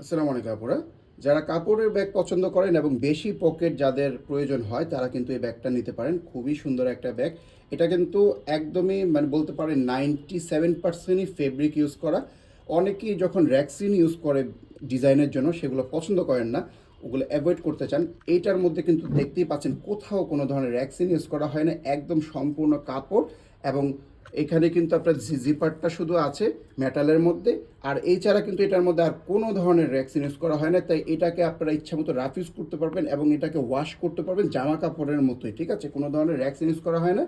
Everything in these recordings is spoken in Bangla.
আসসালামু আলাইকুম আপুরা। যারা কাপড়ের ব্যাগ পছন্দ করেন এবং বেশি পকেট যাদের প্রয়োজন হয়, তারা কিন্তু এই ব্যাগটা নিতে পারেন। খুবই সুন্দর একটা ব্যাগ। এটা কিন্তু একদমই মানে বলতে পারেন নাইনটি সেভেন পার্সেন্টই ফেব্রিক ইউজ করা। অনেকেই যখন র্যাক্সিন ইউজ করে ডিজাইনের জন্য, সেগুলো পছন্দ করেন না, ওগুলো অ্যাভয়েড করতে চান। এইটার মধ্যে কিন্তু দেখতেই পাচ্ছেন কোথাও কোনো ধরনের র্যাক্সিন ইউজ করা হয় না। একদম সম্পূর্ণ কাপড় এবং এখানে কিন্তু আপনার জিপারটা শুধু আছে মেটালের মধ্যে, আর এই ছাড়া কিন্তু এটার মধ্যে আর কোনো ধরনের র্যাক্সিন ইউজ করা হয় না, তাই এটাকে আপনারা ইচ্ছা মতো রাফ ইউজ করতে পারবেন এবং এটাকে ওয়াশ করতে পারবেন জামা কাপড়ের মতোই, ঠিক আছে? কোনো ধরনের র্যাক্সিন ইউজ করা হয় না।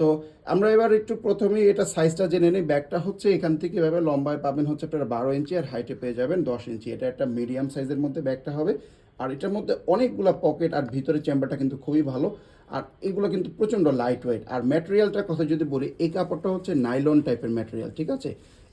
তো আমরা এবার একটু প্রথমেই এটা সাইজটা জেনে নিই, ব্যাগটা হচ্ছে এখান থেকে এভাবে লম্বায় পাবেন হচ্ছে আপনারা বারো ইঞ্চি আর হাইটে পেয়ে যাবেন দশ ইঞ্চি। এটা একটা মিডিয়াম সাইজের মধ্যে ব্যাগটা হবে। আর এটার মধ্যে অনেকগুলো পকেট আর ভিতরে চেম্বারটা কিন্তু খুবই ভালো। আর এগুলো কিন্তু প্রচণ্ড লাইট ওয়েট আর ম্যাটেরিয়ালটার কথা যদি বলি, এই কাপড়টা হচ্ছে নাইলন টাইপের ম্যাটেরিয়াল ঠিক আছে?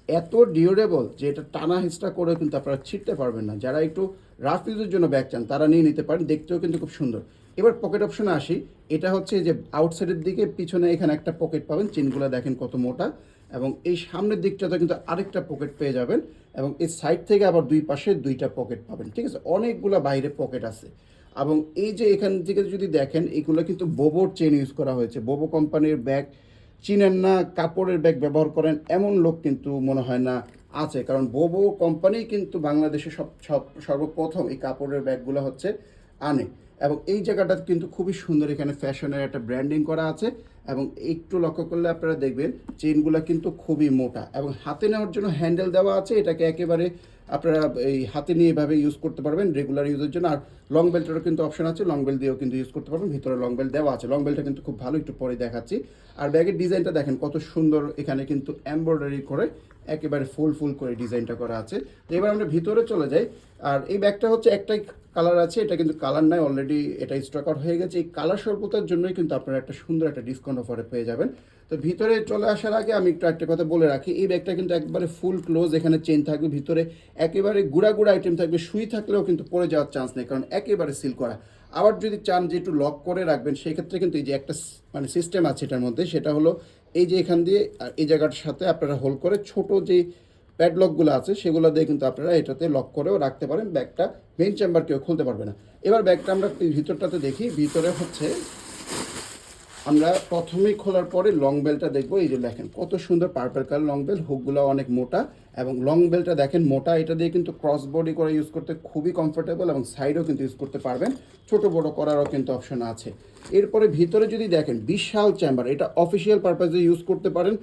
এত ডিউরেবল যে এটা টানা হিস্টা করে কিন্তু আপনারা ছিটতে পারবেন না। যারা একটু রাফ ইউজের জন্য ব্যাগ চান, তারা নিয়ে নিতে পারেন। দেখতেও কিন্তু খুব সুন্দর। এবার পকেট অপশনে আসি। এটা হচ্ছে যে আউটসাইডের দিকে, পিছনে এখানে একটা পকেট পাবেন। চেনগুলো দেখেন কত মোটা। এবং এই সামনের দিকটাতে কিন্তু আরেকটা পকেট পেয়ে যাবেন। এবং এই সাইড থেকে আবার দুই পাশে দুইটা পকেট পাবেন। ঠিক আছে? অনেকগুলো বাইরে পকেট আছে। এবং এই যে এখান থেকে যদি দেখেন, এগুলো কিন্তু বোবোর চেন ইউজ করা হয়েছে। বোবো কোম্পানির ব্যাগ চিনেন না, কাপড়ের ব্যাগ ব্যবহার করেন, এমন লোক কিন্তু মনে হয় না আছে। কারণ বোবো কোম্পানি কিন্তু বাংলাদেশে সব সব, সর্বপ্রথম এই কাপড়ের ব্যাগগুলো হচ্ছে আনে। এবং এই জায়গাটা কিন্তু খুবই সুন্দর। এখানে ফ্যাশনের একটা ব্র্যান্ডিং করা আছে। এবং একটু লক্ষ্য করলে আপনারা দেখবেন চেনগুলো কিন্তু খুবই মোটা। এবং হাতে নেওয়ার জন্য হ্যান্ডেল দেওয়া আছে। এটাকে একেবারে আপনারা এই হাতে নিয়ে এভাবে ইউজ করতে পারবেন রেগুলার ইউজের জন্য। আর লং বেল্টেরও কিন্তু অপশন আছে। লং বেল্ট দিয়েও কিন্তু ইউজ করতে পারবেন। ভিতরে লং বেল্ট দেওয়া আছে। লং বেল্টটা কিন্তু খুব ভালো। একটু পরে দেখাচ্ছি। আর ব্যাগের ডিজাইনটা দেখেন কত সুন্দর। এখানে কিন্তু এমব্রয়ডারি করে একেবারে ফুল ফুল করে ডিজাইনটা করা আছে। তো এবার আমরা ভিতরে চলে যাই। আর এই ব্যাগটা হচ্ছে একটাই কালার আছে, এটা কিন্তু কালার নাই অলরেডি এটা স্টক আউট হয়ে গেছে। এই কালার স্বল্পতার জন্যই কিন্তু আপনারা একটা সুন্দর একটা ডিসকাউন্ট অফারে পেয়ে যাবেন। তো ভিতরে চলে আসার আগে আমি একটু একটা কথা বলে রাখি, এই ব্যাগটা কিন্তু একবারে ফুল ক্লোজ এখানে চেন থাকবে, ভিতরে একেবারে গুড়া গুড়া আইটেম থাকবে, সুই থাকলেও কিন্তু পড়ে যাওয়ার চান্স নেই, কারণ একেবারে সিল করা। আবার যদি চান যে একটু লক করে রাখবেন সেই ক্ষেত্রে কিন্তু এই যে একটা মানে সিস্টেম আছে এটার মধ্যে, সেটা হলো এই যে এখান দিয়ে এই জায়গাটার সাথে আপনারা হোল্ড করে ছোট যে প্যাডলকগুলো আছে, সেগুলো দিয়ে কিন্তু আপনারা এটাতে লক করেও রাখতে পারেন। ব্যাগটা মেইন চেম্বার কেউ খুলতে পারবে না। এবার ব্যাগটা আমরা ভিতরটাতে দেখি। ভিতরে হচ্ছে আমরা প্রথমেই খোলার পরে লং বেলটা দেখব। এই যে দেখেন, কত সুন্দর পার্পল কালার লং বেল হুকগুলো অনেক মোটা এবং লং বেলটা দেখেন, মোটা, এটা দিয়ে কিন্তু ক্রস বডি করে ইউজ করতে খুবই কমফোর্টেবল এবং সাইডও কিন্তু ইউজ করতে পারবেন। ছোট, বড় করারও কিন্তু অপশন আছে। এরপরে ভিতরে যদি দেখেন, বিশাল চেম্বার এটা অফিসিয়াল পারপাজে ইউজ করতে পারেন।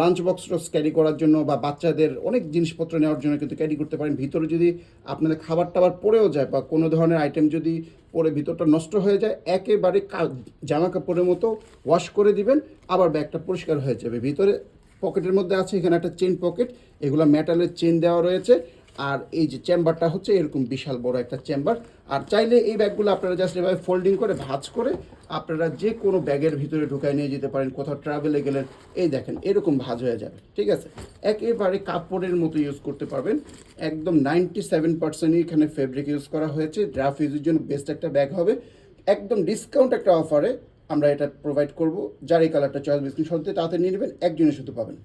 লাঞ্চ বক্স টক্স ক্যারি করার জন্য বা বাচ্চাদের অনেক জিনিসপত্র নেওয়ার জন্য কিন্তু ক্যারি করতে পারেন। ভিতরে যদি আপনাদের খাবার টাবার পড়েও যায় বা কোনো ধরনের আইটেম যদি পরে ভিতরটা নষ্ট হয়ে যায়, একেবারে জামা কাপড়ের মতো ওয়াশ করে দিবেন, আবার ব্যাগটা পরিষ্কার হয়ে যাবে। ভিতরে পকেটের মধ্যে আছে, এখানে একটা চেন পকেট এগুলো মেটালের চেন দেওয়া রয়েছে। আর এই যে চেম্বারটা হচ্ছে এরকম বিশাল বড় একটা চেম্বার। আর চাইলে এই ব্যাগগুলো আপনারা জাস্ট এভাবে ফোল্ডিং করে, ভাঁজ করে আপনারা যে কোনো ব্যাগের ভিতরে ঢুকায় নিয়ে যেতে পারেন। কোথাও ট্রাভেলে গেলেন, এই দেখেন, এরকম ভাঁজ হয়ে যাবে, ঠিক আছে? একেবারে কাপড়ের মতো ইউজ করতে পারবেন। একদম নাইনটি সেভেন পার্সেন্টই এখানে ফেব্রিক ইউজ করা হয়েছে। ড্রাফ ইউজের জন্য বেস্ট একটা ব্যাগ হবে। একদম ডিসকাউন্ট একটা অফারে আমরা এটা প্রোভাইড করব। যার এই কালারটা চয়েস বিস্কিট সত্যি তাতে নিয়ে নেবেন, একজনের শুধু পাবেন।